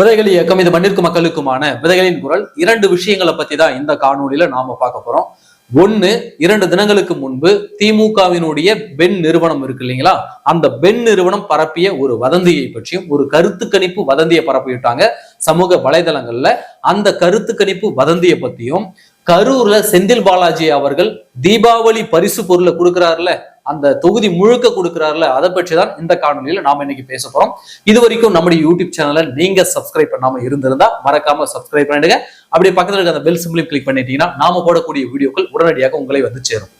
விதைகள் இயக்கம் இது மண்ணிற்கு மக்களுக்குமான விதைகளின் குரல். இரண்டு விஷயங்களை பத்தி தான் இந்த காணொலியில நாம பார்க்க போறோம். ஒன்னு இரண்டு தினங்களுக்கு முன்பு திமுகவினுடைய பெண் நிறுவனம் இருக்கு இல்லைங்களா? அந்த பெண் நிறுவனம் பரப்பிய ஒரு வதந்தியை பற்றியும் ஒரு கருத்து கணிப்பு வதந்தியை பரப்பிவிட்டாங்க சமூக வலைதளங்கள்ல. அந்த கருத்து கணிப்பு வதந்தியை பத்தியும் கரூர்ல செந்தில் பாலாஜி அவர்கள் தீபாவளி பரிசு பொருளை கொடுக்கிறாருல அந்த தொகுதி முழுக்க கொடுக்கிறாருல அதை பற்றி தான் இந்த காணொலியில நாம இன்னைக்கு பேச போறோம். இது வரைக்கும் நம்முடைய யூடியூப் சேனலை நீங்க சப்ஸ்கிரைப் பண்ணாம இருந்திருந்தா மறக்காம சப்ஸ்கிரைப் பண்ணிடுங்க. அப்படியே பக்கத்துல இருக்க அந்த பெல் சிம்பிளையும் கிளிக் பண்ணிட்டீங்கன்னா நாம போடக்கூடிய வீடியோக்கள் உடனடியாக உங்களை வந்து சேரும்.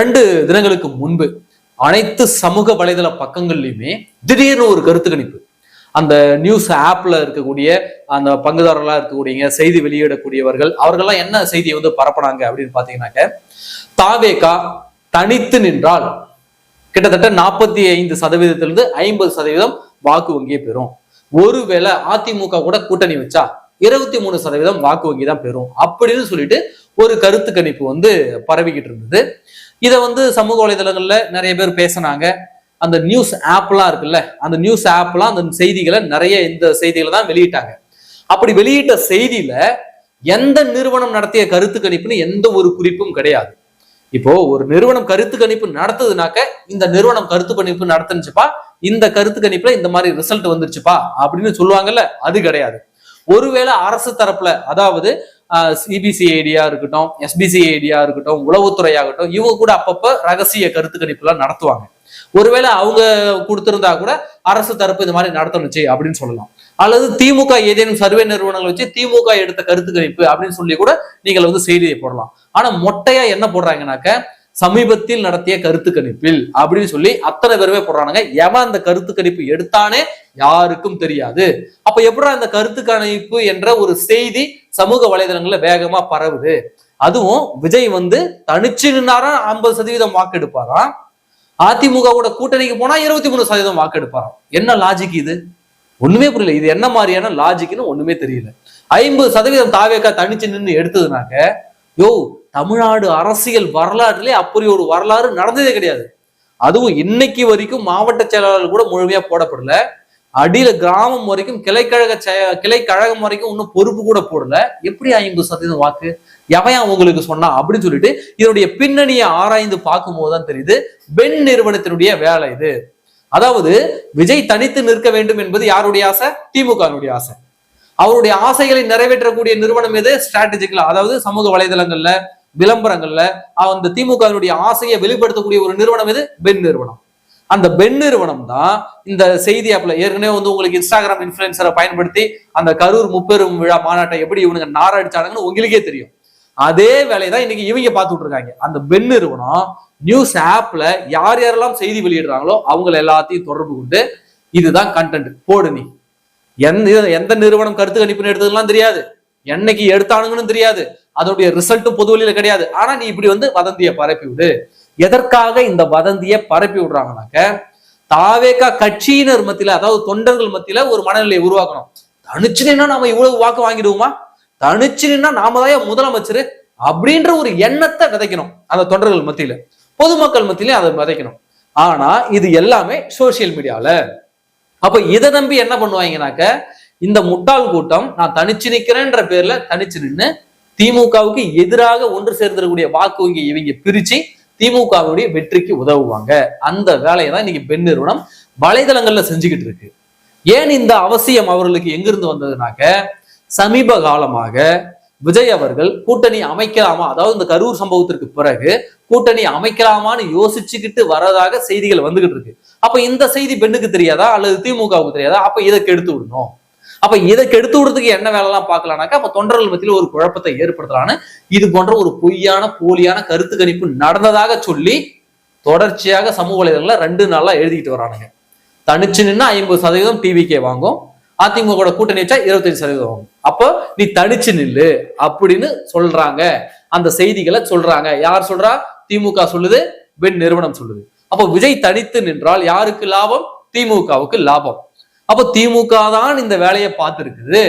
ரெண்டு தினங்களுக்கு முன்பு அனைத்து சமூக வலைதள பக்கங்கள்லயுமே திடீர்னு ஒரு கருத்து கணிப்பு. அந்த நியூஸ் ஆப்ல இருக்கக்கூடிய அந்த பங்குதாரர்களா இருக்கக்கூடிய செய்தி வெளியிடக்கூடியவர்கள் அவர்கள்லாம் என்ன செய்தியை வந்து பரப்புனாங்க அப்படின்னு பாத்தீங்கன்னாக்க தாவேகா தனித்து நின்றால் கிட்டத்தட்ட நாற்பத்தி ஐந்து சதவீதத்திலிருந்து ஐம்பது சதவீதம் வாக்கு வங்கியை பெறும். ஒருவேளை அதிமுக கூட கூட்டணி வச்சா இருபத்தி மூணு சதவீதம் வாக்கு வங்கி தான் பெறும். அப்படின்னு சொல்லிட்டு ஒரு கருத்து கணிப்பு வந்து பரவிக்கிட்டு இருந்தது. இதை வந்து சமூக வலைதளங்கள்ல நிறைய பேர் பேசினாங்க. அந்த நியூஸ் ஆப்லாம் இருக்குல்ல அந்த நியூஸ் ஆப்லாம் அந்த செய்திகளை நிறைய இந்த செய்திகளை தான் வெளியிட்டாங்க. அப்படி வெளியிட்ட செய்தியில எந்த நிறுவனம் நடத்திய கருத்து கணிப்புன்னு எந்த ஒரு குறிப்பும் கிடையாது. இப்போ ஒரு நிறுவனம் கருத்து கணிப்பு நடத்துதுனாக்க இந்த நிறுவனம் கருத்து கணிப்பு நடத்துனுச்சுப்பா இந்த கருத்து கணிப்புல இந்த மாதிரி ரிசல்ட் வந்துருச்சுப்பா அப்படின்னு சொல்லுவாங்கல்ல அது கிடையாது. ஒருவேளை அரசு தரப்புல அதாவது சிபிசிஐடியா இருக்கட்டும் எஸ்பிசிஐடியா இருக்கட்டும் உளவுத்துறையாகட்டும் இவங்க கூட அப்பப்ப ரகசிய கருத்து கணிப்புலாம் நடத்துவாங்க. ஒருவேளை அவங்க கொடுத்திருந்தா கூட அரசு தரப்பு இந்த மாதிரி நடத்தணுச்சு அப்படின்னு சொல்லலாம். அல்லது திமுக ஏதேனும் சர்வே நிறுவனங்கள் வச்சு திமுக எடுத்த கருத்து கணிப்பு அப்படின்னு சொல்லி கூட நீங்கள் வந்து செய்தியை போடலாம். ஆனா மொட்டையா என்ன போடுறாங்கனாக்க சமீபத்தில் நடத்திய கருத்து கணிப்பில் அப்படின்னு சொல்லி அத்தனை பேருமே போடுறானுங்க. எவன் அந்த கருத்து கணிப்பு எடுத்தானே யாருக்கும் தெரியாது. அப்ப எப்படா அந்த கருத்து கணிப்பு என்ற ஒரு செய்தி சமூக வலைதளங்கள்ல வேகமா பரவுது? அதுவும் விஜய் வந்து தனிச்சு நின்னாரா ஐம்பது சதவீதம் வாக்கு எடுப்பாராம் அதிமுகவோட கூட்டணிக்கு போனா இருபத்தி மூணு சதவீதம் வாக்கெடுப்பாராம். என்ன லாஜிக் இது? ஒண்ணுமே புரியல. இது என்ன மாதிரியான லாஜிக்னு ஒண்ணுமே தெரியல. ஐம்பது சதவீதம் தாவேக்கா தனிச்சு நின்று எடுத்ததுனாக்க யோ தமிழ்நாடு அரசியல் வரலாற்றுலேயே அப்படி ஒரு வரலாறு நடந்ததே கிடையாது. அதுவும் இன்னைக்கு வரைக்கும் மாவட்ட செயலாளர் கூட முழுமையா போடப்படல. அடியில கிராமம் வரைக்கும் கிளைக்கழக செய- கழகம் வரைக்கும் இன்னும் பொறுப்பு கூட போடல. எப்படி ஐம்பது சதவீதம் வாக்கு? எவன் உங்களுக்கு சொன்னா? அப்படின்னு சொல்லிட்டு இதனுடைய பின்னணியை ஆராய்ந்து பார்க்கும்போது தான் தெரியுது. பென் நிறுவனத்தினுடைய வேலை இது. அதாவது விஜய் தனித்து நிற்க வேண்டும் என்பது யாருடைய ஆசை? திமுகவினுடைய ஆசை. அவருடைய ஆசைகளை நிறைவேற்றக்கூடிய நிறுவனம் எது? ஸ்ட்ராட்டஜிக்கலா அதாவது சமூக வலைதளங்கள்ல விளம்பரங்கள்ல அந்த திமுகவினுடைய ஆசையை வெளிப்படுத்தக்கூடிய ஒரு நிறுவனம் எது? பென் நிறுவனம். அந்த பென் நிறுவனம் தான் இந்த செய்தி ஆப்ல ஏற்கனவே வந்து உங்களுக்கு இன்ஸ்டாகிராம் இன்ஃபுளுசரை பயன்படுத்தி அந்த கரூர் முப்பெரும் விழா மாநாட்டை எப்படி இவனுங்க நாராடிச்சானுங்கன்னு உங்களுக்கே தெரியும். அதே வேலையை தான் இன்னைக்கு இவங்க பார்த்துட்டு இருக்காங்க. அந்த பென் நிறுவனம் நியூஸ் ஆப்ல யார் யாரெல்லாம் செய்தி வெளியிடுறாங்களோ அவங்கள எல்லாத்தையும் தொடர்பு கொண்டு இதுதான் கண்டென்ட் போடு நீ. எந்த எந்த நிறுவனம் கருத்து கணிப்புன்னு எடுத்ததுலாம் தெரியாது. என்னைக்கு எடுத்தானுங்கன்னு தெரியாது. அதோடைய ரிசல்ட்டும் பொது வழியில கிடையாது. ஆனா நீ இப்படி வந்து வதந்தியை பரப்பி விடு. எதற்காக இந்த வதந்தியை பரப்பி விடுறாங்கனாக்க தாவேக்கா கட்சியினர் மத்தியில அதாவது தொண்டர்கள் மத்தியில ஒரு மனநிலையை உருவாக்கணும். தனிச்சு நம்ம இவ்வளவு வாக்கு வாங்கிடுவோமா? தனிச்சு நின்னா நாம தான் முதலமைச்சர் அப்படின்ற ஒரு எண்ணத்தை விதைக்கணும் அந்த தொண்டர்கள் மத்தியில. பொதுமக்கள் மத்தியில அதை விதைக்கணும். ஆனா இது எல்லாமே சோசியல் மீடியால அப்ப இதை நம்பி என்ன பண்ணுவாங்கனாக்க இந்த முட்டாள் கூட்டம் நான் தனிச்சு நிக்கிறேன்ற பேர்ல தனிச்சு நின்னு திமுகவுக்கு எதிராக ஒன்று சேர்ந்திருக்கக்கூடிய வாக்கு வங்கி இவங்க பிரிச்சு திமுகவுடைய வெற்றிக்கு உதவுவாங்க. அந்த வேலையை தான் இன்னைக்கு பெண் நிறுவனம் வலைதளங்கள்ல செஞ்சுக்கிட்டு இருக்கு. ஏன் இந்த அவசியம் அவர்களுக்கு எங்கிருந்து வந்ததுனாக்க சமீப காலமாக விஜய் அவர்கள் கூட்டணி அமைக்கலாமா? அதாவது இந்த கரூர் சம்பவத்திற்கு பிறகு கூட்டணி அமைக்கலாமான்னு யோசிச்சுக்கிட்டு வரதாக செய்திகள் வந்துகிட்டு இருக்கு. அப்ப இந்த செய்தி பெண்ணுக்கு தெரியாதா? அல்லது திமுகவுக்கு தெரியாதா? அப்ப இதை கெடுத்து விடணும். அப்ப இதை கெடுத்து விடுறதுக்கு என்ன வேலைலாம் பார்க்கலானாக்கா அப்ப தொண்டர்கள் மத்தியில் ஒரு குழப்பத்தை ஏற்படுத்தலான்னு இது போன்ற ஒரு பொய்யான போலியான கருத்து கணிப்பு நடந்ததாக சொல்லி தொடர்ச்சியாக சமூக வலைதளங்கள்ல ரெண்டு நாளா எழுதிக்கிட்டு வரானுங்க. தனிச்சு நின்னா ஐம்பது சதவீதம் டிவிக்கே வாங்கும். அதிமுக கூட்டணி வச்சா இருபத்தஞ்சு சதவீதம். அப்போ நீ தனிச்சு நில்லு அப்படின்னு சொல்றாங்க. அந்த செய்திகளை சொல்றாங்க. யார் சொல்றா? திமுக சொல்லுது வெண் நிறுவனம் சொல்லுது. அப்போ விஜய் தனித்து நின்றால் யாருக்கு லாபம்? திமுகவுக்கு லாபம். அப்போ திமுக தான் இந்த வேலையை பார்த்துருக்குது.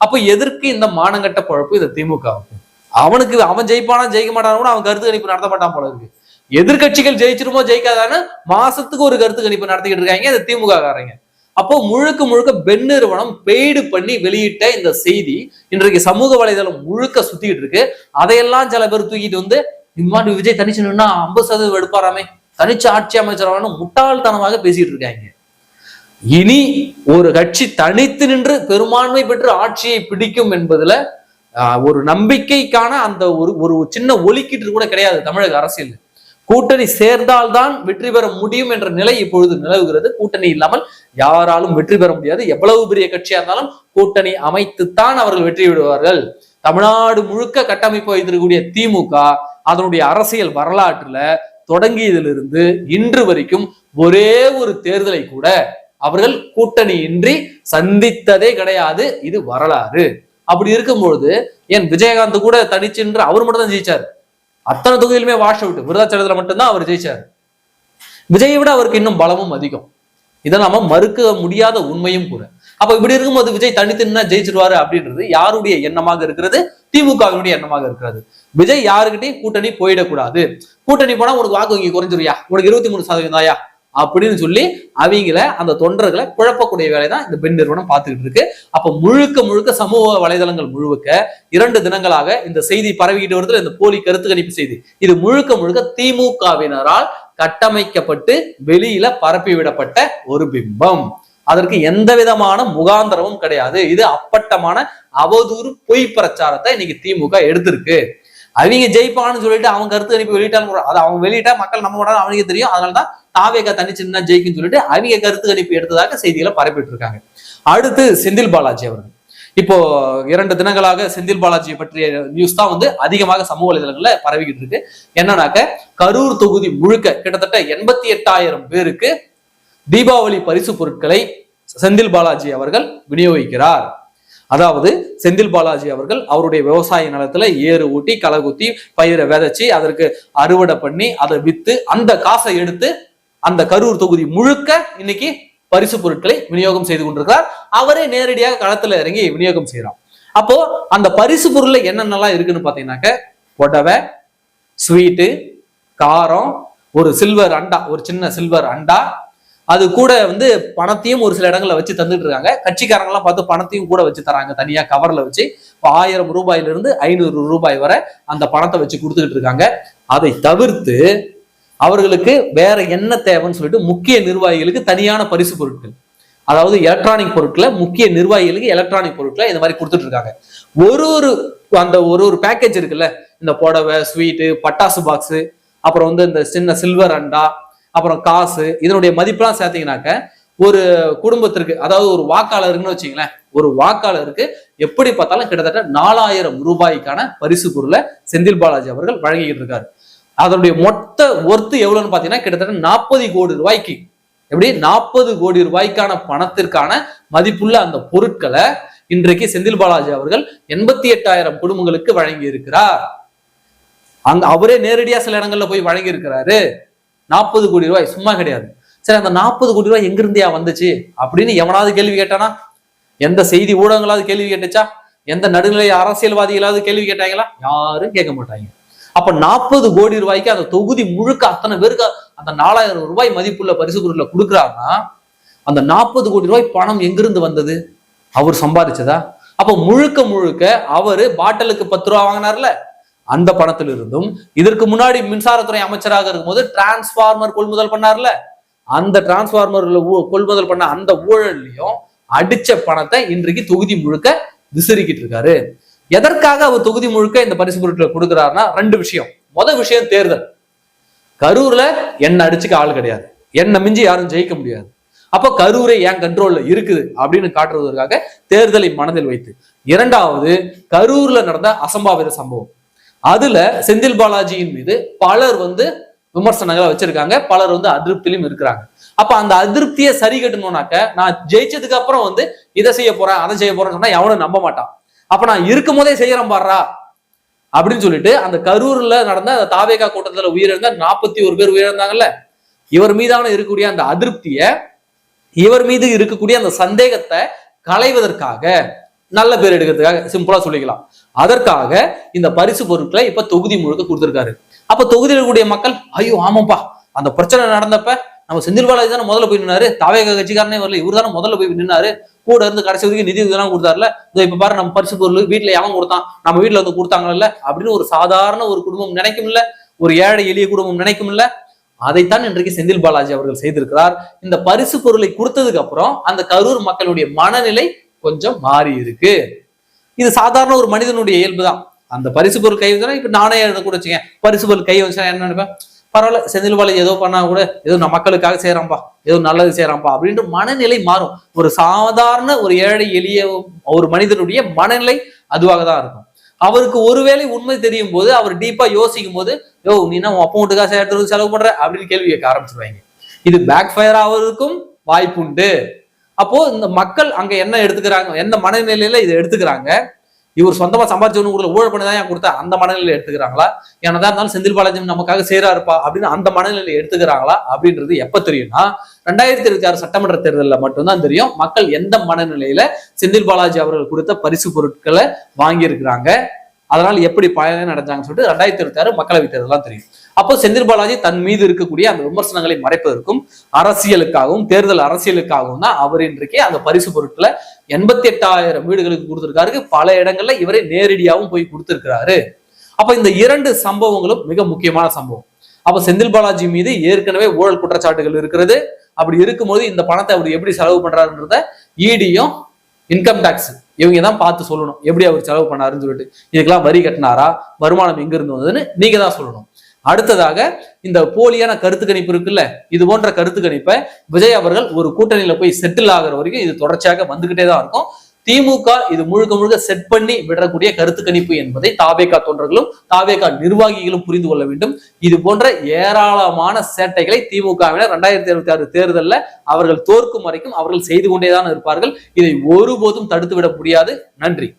அப்போ எதற்கு இந்த மானங்கட்ட பழப்பு இந்த திமுகவுக்கு? அவனுக்கு அவன் ஜெயிப்பானா ஜெயிக்க மாட்டானு கூட அவன் கருத்து கணிப்பு நடத்த மாட்டான் போல இருக்கு. எதிர்கட்சிகள் ஜெயிச்சிருமோ ஜெயிக்காதான்னு மாசத்துக்கு ஒரு கருத்து கணிப்பு நடத்திக்கிட்டு இருக்காங்க இந்த திமுக காரங்க அப்போ முழுக்க முழுக்க பெண் நிறுவனம் பெய்டு பண்ணி வெளியிட்ட இந்த செய்தி இன்றைக்கு சமூக வலைதளம் முழுக்க சுத்திட்டு இருக்கு. அதையெல்லாம் சில பேர் தூக்கிட்டு வந்து இம்மாடி விஜய் தனிச்சு ஐம்பது சதவீதம் எடுப்பாராமே தனிச்சு ஆட்சி அமைச்சரான முட்டாள்தனமாக பேசிட்டு இருக்காங்க. இனி ஒரு கட்சி தனித்து நின்று பெரும்பான்மை பெற்று ஆட்சியை பிடிக்கும் என்பதுல ஒரு நம்பிக்கைக்கான அந்த ஒரு ஒரு சின்ன ஒலிக்கீட்டு கூட கிடையாது தமிழக அரசியல் கூட்டணி சேர்ந்தால்தான் வெற்றி பெற முடியும் என்ற நிலை இப்பொழுது நிலவுகிறது. கூட்டணி இல்லாமல் யாராலும் வெற்றி பெற முடியாது. எவ்வளவு பெரிய கட்சியா இருந்தாலும் கூட்டணி அமைத்துத்தான் அவர்கள் வெற்றி விடுவார்கள் தமிழ்நாடு முழுக்க கட்டமைப்பு வைத்திருக்கக்கூடிய திமுக அதனுடைய அரசியல் வரலாற்றுல தொடங்கியதிலிருந்து இன்று வரைக்கும் ஒரே ஒரு தேர்தலை கூட அவர்கள் கூட்டணியின்றி சந்தித்ததே கிடையாது. இது வரலாறு. அப்படி இருக்கும்பொழுது ஏன் விஜயகாந்த் கூட தனிச்சென்று அவர் மட்டும் தான் ஜெயிச்சார். அத்தனை தொகுதியிலுமே வாஷ் அவுட் விருதாச்சலத்தில் மட்டும்தான் அவர் ஜெயிச்சார். விஜயை விட அவருக்கு இன்னும் பலமும் அதிகம். இதை நாம மறுக்க முடியாத உண்மையும் கூட. அப்ப இப்படி இருக்கும்போது விஜய் தனித்துன்னா ஜெயிச்சிருவாரு அப்படின்றது யாருடைய எண்ணமாக இருக்கிறது? திமுகவினுடைய எண்ணமாக இருக்கிறது. விஜய் யாருக்கிட்டையும் கூட்டணி போயிடக்கூடாது. கூட்டணி போனா உனக்கு வாக்கு வங்கி குறைஞ்சிருயா உனக்கு இருபத்தி மூணு சதவீதம் தாயா அப்படின்னு சொல்லி அவங்கள அந்த தொண்டர்களை குழப்பக்கூடிய வேலை தான் இந்த பெண் நிறுவனம் பார்த்துக்கிட்டு இருக்கு. அப்ப முழுக்க முழுக்க சமூக வலைதளங்கள் முழுக்க இரண்டு தினங்களாக இந்த செய்தி பரவிக்கிட்டு வருது இந்த போலி கருத்து கணிப்பு செய்தி. இது முழுக்க முழுக்க திமுகவினரால் கட்டமைக்கப்பட்டு வெளியில பரப்பி விடப்பட்ட ஒரு பிம்பம். அதற்கு எந்த விதமான முகாந்திரமும் கிடையாது. இது அப்பட்டமான அவதூறு பொய் பிரச்சாரத்தை இன்னைக்கு திமுக எடுத்திருக்கு. அவங்க ஜெயிப்பான்னு சொல்லிட்டு அவங்க கருத்து கணிப்பு வெளியிட்டாலும் அது அவங்க வெளியிட்டா மக்கள் நம்ப மாட்டாங்க அவனுக்கு தெரியும். அதனாலதான் தாவேக தனிச்சின்னா ஜெயிக்குன்னு சொல்லிட்டு அவங்க கருத்து கணிப்பு எடுத்ததாக செய்திகளை பரப்பிட்டு இருக்காங்க. அடுத்து செந்தில் பாலாஜி அவர்கள். இப்போ இரண்டு தினங்களாக செந்தில் பாலாஜியை பற்றிய நியூஸ் தான் வந்து அதிகமாக சமூக வலைதளங்கள்ல பரவிக்கிட்டு இருக்கு. என்னன்னாக்க கரூர் தொகுதி முழுக்க கிட்டத்தட்ட எண்பத்தி எட்டாயிரம் பேருக்கு தீபாவளி பரிசு பொருட்களை செந்தில் பாலாஜி அவர்கள் விநியோகிக்கிறார். அதாவது செந்தில் பாலாஜி அவர்கள் அவருடைய விவசாய நிலத்துல ஏறு ஊட்டி களை குத்தி பயிரை விதைச்சி அதற்கு அறுவடை பண்ணி அதை வித்து அந்த காசை எடுத்து அந்த கரூர் தொகுதி முழுக்க இன்னைக்கு பரிசு பொருட்களை விநியோகம் செய்து கொண்டிருக்கிறார். அவரே நேரடியாக களத்துல இறங்கி விநியோகம் செய்யறார். அப்போ அந்த பரிசு பொருள்ல என்னென்னலாம் இருக்குன்னு பாத்தீங்கன்னாக்க புடவை ஸ்வீட்டு காரம் ஒரு சில்வர் அண்டா ஒரு சின்ன சில்வர் அண்டா அது கூட வந்து பணத்தையும் ஒரு சில இடங்களில் வச்சு தந்துட்டு இருக்காங்க கட்சிக்காரங்களாம் பார்த்து பணத்தையும் கூட வச்சு தராங்க. தனியாக கவரில் வச்சு. இப்போ ஆயிரம் ரூபாயிலிருந்து ஐநூறு ரூபாய் வரை அந்த பணத்தை வச்சு கொடுத்துக்கிட்டு இருக்காங்க அதை தவிர்த்து அவர்களுக்கு வேற என்ன தேவைன்னு சொல்லிட்டு முக்கிய நிர்வாகிகளுக்கு தனியான பரிசு பொருட்கள். அதாவது எலக்ட்ரானிக் பொருட்களை முக்கிய நிர்வாகிகளுக்கு எலக்ட்ரானிக் பொருட்களை இந்த மாதிரி கொடுத்துட்டு இருக்காங்க ஒரு ஒரு அந்த ஒரு ஒரு பேக்கேஜ் இருக்குல்ல. இந்த புடவை ஸ்வீட்டு பட்டாசு பாக்ஸு அப்புறம் வந்து இந்த சின்ன சில்வர் அண்டா அப்புறம் காசு இதனுடைய மதிப்பெல்லாம் சேர்த்தீங்கன்னாக்க ஒரு குடும்பத்திற்கு அதாவது ஒரு வாக்காளருக்குன்னு வச்சுங்களேன் ஒரு வாக்காளருக்கு எப்படி பார்த்தாலும் கிட்டத்தட்ட நாலாயிரம் ரூபாய்க்கான பரிசு பொருளை செந்தில் பாலாஜி அவர்கள் வழங்கிக்கிட்டு இருக்காரு. அதனுடைய மொத்த ஒர்த்து எவ்வளவுன்னு பாத்தீங்கன்னா கிட்டத்தட்ட நாற்பது கோடி ரூபாய்க்கு. எப்படி? நாற்பது கோடி ரூபாய்க்கான பணத்திற்கான மதிப்புள்ள அந்த பொருட்களை இன்றைக்கு செந்தில் பாலாஜி அவர்கள் எண்பத்தி எட்டாயிரம் குடும்பங்களுக்கு வழங்கி இருக்கிறார் அங்க அவரே நேரடியா சில இடங்கள்ல போய் வழங்கி இருக்கிறாரு நாற்பது கோடி ரூபாய் சும்மா கிடையாது. சரி அந்த நாற்பது கோடி ரூபாய் எங்கிருந்தியா வந்துச்சு? அப்படின்னு எவனாவது கேள்வி கேட்டானா? எந்த செய்தி ஊடகங்களாவது கேள்வி கேட்டுச்சா? எந்த நடுநிலை அரசியல்வாதிகளாவது கேள்வி கேட்டாங்களா? யாரும் கேட்க மாட்டாங்க. அப்ப நாற்பது கோடி ரூபாய்க்கு அந்த தொகுதி முழுக்க அத்தனை பேருக்கு அந்த நாலாயிரம் ரூபாய் மதிப்புள்ள பரிசு பொருட்களை கொடுக்குறாருன்னா அந்த நாற்பது கோடி ரூபாய் பணம் எங்கிருந்து வந்தது? அவர் சம்பாதிச்சதா அப்ப முழுக்க முழுக்க அவரு பாட்டிலுக்கு பத்து ரூபா வாங்கினார்ல அந்த பணத்திலிருந்தும் இதற்கு முன்னாடி மின்சாரத்துறை அமைச்சராக இருக்கும்போது டிரான்ஸ்ஃபார்மர் கொள்முதல் பண்ணார்ல? அந்த டிரான்ஸ்ஃபார்மர்ல கொள்முதல் பண்ண அந்த ஊழல்லையும் அடிச்ச பணத்தை இன்றைக்கு தொகுதி முழுக்க விசிறிக்கிட்டு இருக்காரு. எதற்காக அவர் தொகுதி முழுக்க இந்த பரிசு பொருட்களை கொடுக்குறாருன்னா ரெண்டு விஷயம். முத விஷயம் தேர்தல். கரூர்ல என்ன அடிச்சுக்க ஆள் கிடையாது. என்ன மிஞ்சி யாரும் ஜெயிக்க முடியாது. அப்போ கரூரை என் கண்ட்ரோல்ல இருக்குது அப்படின்னு காட்டுறதற்காக தேர்தலை மனதில் வைத்து. இரண்டாவது கரூர்ல நடந்த அசம்பாவித சம்பவம். அதுல செந்தில் பாலாஜியின் மீது பலர் வந்து விமர்சனங்களை வச்சிருக்காங்க. பலர் வந்து அதிருப்தியிலும் இருக்கிறாங்க. அப்ப அந்த அதிருப்தியை சரி கட்டணும்னாக்க நான் ஜெயிச்சதுக்கு அப்புறம் வந்து இதை செய்ய போறேன் அதை செய்ய போறேன்னு சொன்னா எவனும் நம்ப மாட்டான். அப்ப நான் இருக்கும் போதே செய்யறேன் பாடுறா அப்படின்னு சொல்லிட்டு அந்த கரூர்ல நடந்த அந்த தாவேகா கூட்டத்துல உயிரிழந்த நாற்பத்தி ஒரு பேர் உயிரிழந்தாங்கல்ல? இவர் மீதான இருக்கக்கூடிய அந்த அதிருப்திய இவர் மீது இருக்கக்கூடிய அந்த சந்தேகத்தை களைவதற்காக நல்ல பேர் எடுக்கிறதுக்காக சிம்பிளா சொல்லிக்கலாம். அதற்காக இந்த பரிசு பொருட்களை இப்ப தொகுதி முழுக்க கொடுத்திருக்காரு. அப்ப தொகுதியில் இருக்கக்கூடிய மக்கள் ஐயோ ஆமாப்பா அந்த பிரச்சனை நடந்தப்ப நம்ம செந்தில் பாலாஜி தானே முதல்ல போய் நின்னாரு தாவேக கட்சிக்காரனே வரல இவர் தானே முதல்ல போய் நின்னாரு கூட இருந்து கடைசி வரைக்கும் நிதி உதவி கொடுத்தாருல இதோ இப்ப பாரு நம்ம பரிசு பொருள் வீட்டுல எவன் கொடுத்தான் நம்ம வீட்டுல வந்து கொடுத்தாங்கல்ல அப்படின்னு ஒரு சாதாரண ஒரு குடும்பம் நினைக்கும்ல ஒரு ஏழை எளிய குடும்பம் நினைக்கும்ல அதைத்தான் இன்றைக்கு செந்தில் பாலாஜி அவர்கள் செய்திருக்கிறார். இந்த பரிசு பொருளை கொடுத்ததுக்கு அப்புறம் அந்த கரூர் மக்களுடைய மனநிலை கொஞ்சம் மாறி இருக்கு. இது சாதாரண ஒரு மனிதனுடைய இயல்பு தான் அந்த பரிசு பொருள் கை வந்தா இப்ப நானே எழுத கூட வச்சுக்கேன். பரிசு பொருள் கை வச்சுனா என்ன நினைப்பேன் பரவாயில்ல செந்தில் பாலாஜி ஏதோ பண்ணா கூட ஏதோ நம்ம மக்களுக்காக செய்யறான்பா ஏதோ நல்லது செய்யறான்பா அப்படின்ற மனநிலை மாறும். ஒரு சாதாரண ஒரு ஏழை எளிய ஒரு மனிதனுடைய மனநிலை அதுவாக தான் இருக்கும். அவருக்கு ஒருவேளை உண்மை தெரியும் போது அவர் டீப்பா யோசிக்கும் போது யோ நீ என்ன உன் அப்பா வீட்டு செலவு பண்ற? அப்படின்னு கேள்வி கேட்க ஆரம்பிச்சிருவாங்க. இது பேக் ஃபயர் ஆவதற்கும் வாய்ப்புண்டு. அப்போ இந்த மக்கள் அங்க என்ன எடுத்துக்கிறாங்க? எந்த மனநிலையில இதை எடுத்துக்கிறாங்க? இவர் சொந்தமா சம்பாதிச்சவனு ஒண்ணு ஊழல் பண்ணி தான் ஏன் கொடுத்தா? அந்த மனநிலையில எடுத்துக்கிறாங்களா? என்னதான் இருந்தாலும் செந்தில் பாலாஜி நமக்காக செய்யறாருப்பா அப்படின்னு அந்த மனநிலையில எடுத்துக்கிறாங்களா அப்படின்றது எப்ப தெரியும்னா ரெண்டாயிரத்தி இருபத்தி ஆறு சட்டமன்ற தேர்தலில் மட்டும்தான் தெரியும். மக்கள் எந்த மனநிலையில செந்தில் பாலாஜி அவர்கள் கொடுத்த பரிசு பொருட்களை வாங்கியிருக்கிறாங்க? அதனால எப்படி பயணம் நடந்தாங்கன்னு சொல்லிட்டு ரெண்டாயிரத்தி இருபத்தி ஆறு மக்களவை தேர்தலாம் தெரியும். அப்போ செந்தில் பாலாஜி தன் மீது இருக்கக்கூடிய அந்த விமர்சனங்களை மறைப்பதற்கும் அரசியலுக்காகவும் தேர்தல் அரசியலுக்காகவும் தான் அவர் இன்றைக்கு அந்த பரிசு பொருட்களை எண்பத்தி எட்டாயிரம் வீடுகளுக்கு கொடுத்திருக்காரு. பல இடங்கள்ல இவரை நேரடியாகவும் போய் கொடுத்திருக்கிறாரு. அப்ப இந்த இரண்டு சம்பவங்களும் மிக முக்கியமான சம்பவம். அப்ப செந்தில் பாலாஜி மீது ஏற்கனவே ஊழல் குற்றச்சாட்டுகள் இருக்கிறது. அப்படி இருக்கும்போது இந்த பணத்தை அவர் எப்படி செலவு பண்றாருன்றத இடியும் இன்கம் டேக்ஸ் இவங்க தான் பார்த்து சொல்லணும். எப்படி அவர் செலவு பண்ணாருன்னு சொல்லிட்டு. இதுக்கெல்லாம் வரி கட்டினாரா? வருமானம் எங்க இருந்து வந்ததுன்னு நீங்க தான் சொல்லணும். அடுத்ததாக இந்த போலியான கருத்து கணிப்பு இருக்குல்ல இது போன்ற கருத்து கணிப்பை விஜய் அவர்கள் ஒரு கூட்டணியில போய் செட்டில் ஆகுற வரைக்கும் இது தொடர்ச்சியாக வந்துகிட்டே தான் இருக்கும். திமுக இது முழுக்க முழுக்க செட் பண்ணி விடக்கூடிய கருத்து கணிப்பு என்பதை தாவேகா தொண்டர்களும் தாவேகா நிர்வாகிகளும் புரிந்து கொள்ள வேண்டும். இது போன்ற ஏராளமான சேட்டைகளை திமுகவினர் ரெண்டாயிரத்தி இருபத்தி ஆறு தேர்தலில் அவர்கள் தோற்கும் வரைக்கும் அவர்கள் செய்து கொண்டேதான் இருப்பார்கள். இதை ஒருபோதும் தடுத்து விட முடியாது. நன்றி.